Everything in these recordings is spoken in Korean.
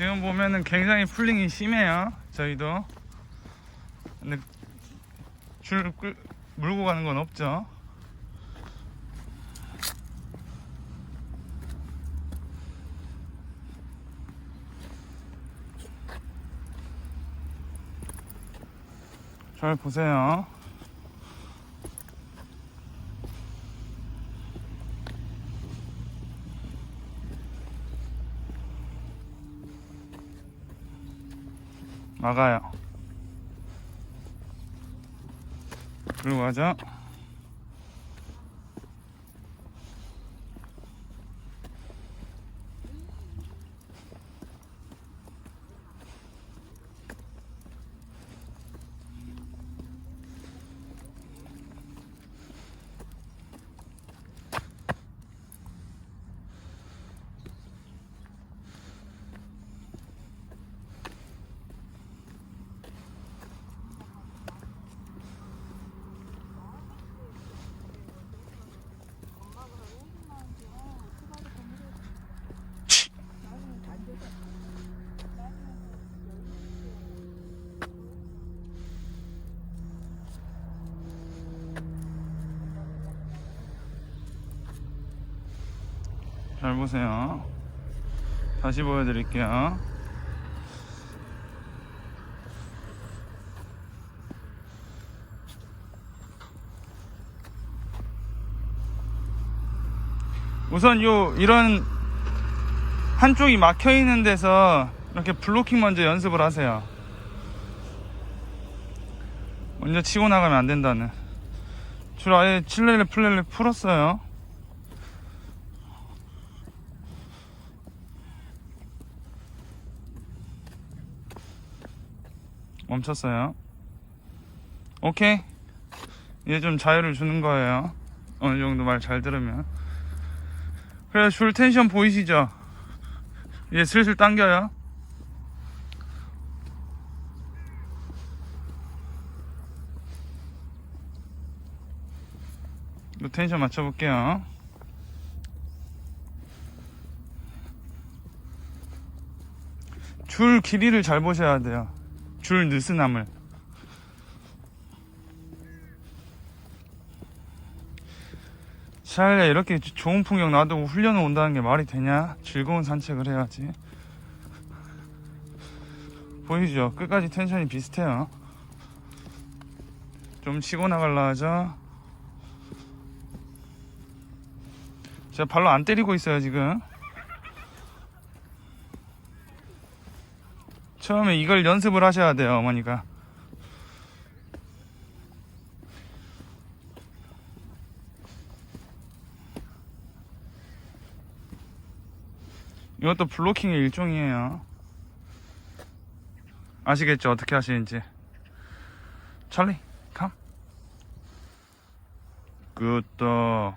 지금 보면은 굉장히 풀링이 심해요. 저희도. 근데 줄 끌, 물고 가는 건 없죠. 잘 보세요. 막아요. 그리고 가자. 잘 보세요. 다시 보여드릴게요. 우선 요 이런 한쪽이 막혀 있는 데서 이렇게 블로킹 먼저 연습을 하세요. 먼저 치고 나가면 안 된다는. 줄 아예 칠레레 플레레 풀었어요. 멈췄어요. 오케이. 이제 좀 자유를 주는 거예요. 어느 정도 말 잘 들으면. 그래, 줄 텐션 보이시죠? 이제 슬슬 당겨요. 이 텐션 맞춰볼게요. 줄 길이를 잘 보셔야 돼요. 줄 느슨함을. 샤일야 이렇게 좋은 풍경 놔두고 훈련을 온다는 게 말이 되냐? 즐거운 산책을 해야지. 보이죠? 끝까지 텐션이 비슷해요. 좀 치고 나갈라 하죠? 제가 발로 안 때리고 있어요, 지금. 처음에 이걸 연습을 하셔야 돼요, 어머니가. 이것도 블로킹의 일종이에요. 아시겠죠? 어떻게 하시는지. 찰리, 컴. 굿더.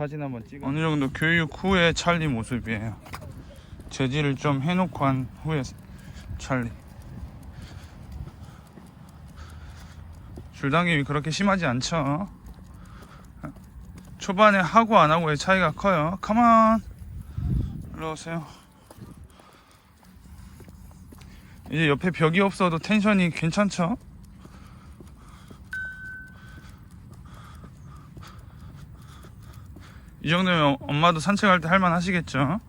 사진 한번 찍어. 어느 정도 교육 후의 찰리 모습이에요. 재질을 좀 해놓고 한 후에 찰리. 줄당김이 그렇게 심하지 않죠. 초반에 하고 안 하고의 차이가 커요. 가만. 일로 오세요. 이제 옆에 벽이 없어도 텐션이 괜찮죠? 이 정도면 엄마도 산책할 때 할만 하시겠죠?